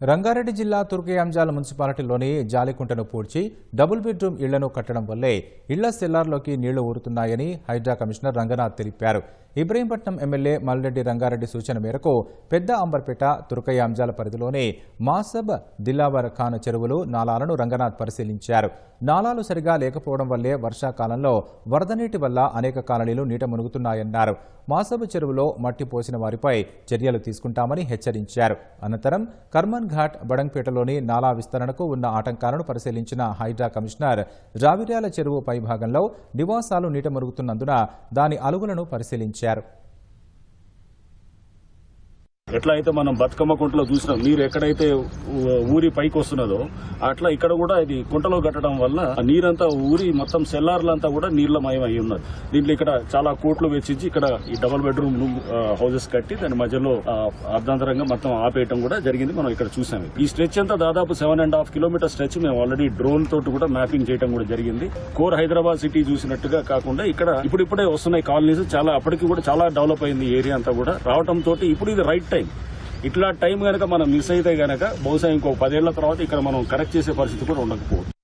రంగారెడ్డి జిల్లా తుర్కయాంజాల మున్సిపాలిటీలోని జాలికుంటను పూడ్చి double bedroom ఇళ్ళను కట్టడం వల్లే ఇళ్ళ సెల్లార్లోకి నీళ్ళు ఊరుతున్నాయని హైడ్రా కమిషనర్ రంగనాథ్ తెలిపారు. ఇబ్రహీంపట్నం ఎమ్మెల్యే మల్రెడ్డి రంగారెడ్డి సూచన మేరకు పెద్ద అంబర్పేట తుర్కయాంజాల పరిధిలోని మాసబ్ దిల్లావర్ ఖాన్ చెరువులు నాలాలను రంగనాథ్ పరిశీలించారు. నాలాలు సరిగా లేకపోవడం వల్లే వర్షాకాలంలో వరద నీటి వల్ల అనేక కాలనీలు నీట మునుగుతున్నాయన్నారు. మాసబ్ చెరువులో మట్టి పోసిన వారిపై చర్యలు తీసుకుంటామని హెచ్చరించారు. అనంతరం కర్మన్ ఘాట్ బడంపేటలోని నాలా విస్తరణకు ఉన్న ఆటంకాలను పరిశీలించిన హైడ్రా కమిషనర్ రావిర్యాల చెరువు పైభాగంలో నివాసాలు నీట మురుగుతున్నందున దాని అలుగులను పరిశీలించారు. Share. ఎట్లా అయితే మనం బతుకమ్మ కుంటలో చూసినాం నీరు ఎక్కడైతే ఊరి పైకి వస్తున్నదో అట్లా ఇక్కడ కూడా ఇది కుంటలో కట్టడం వల్ల ఆ నీరంతా ఊరి మొత్తం సెల్లార్లంతా కూడా నీళ్ళమయం అయి ఉన్నది దీంట్లో ఇక్కడ చాలా కోట్లు వెచ్చించి ఇక్కడ ఈ డబుల్ బెడ్రూమ్ హౌసెస్ కట్టి దాని మధ్యలో అర్ధాంతరంగా మొత్తం ఆపేయటం కూడా జరిగింది. మనం ఇక్కడ చూసాం. ఈ స్ట్రెచ్ అంతా దాదాపు seven and half kilometre stretch. మేము ఆల్రెడీ డ్రోన్ తోటి కూడా మ్యాపింగ్ చేయడం కూడా జరిగింది. కోర్ హైదరాబాద్ సిటీ చూసినట్టుగా కాకుండా ఇక్కడ ఇప్పుడిప్పుడే వస్తున్నాయి కాలనీస్. చాలా అప్పటికి కూడా చాలా డెవలప్ అయింది ఏరియా అంతా కూడా. రావడం తోటి ఇప్పుడు ఇది రైట్ టైం. ఇట్లా టైం గనక మనం మిస్ అయితే గనక బహుశా ఇంకో పదేళ్ళ తర్వాత ఇక్కడ మనం కరెక్ట్ చేసే పరిస్థితి కూడా ఉండకపోవచ్చు.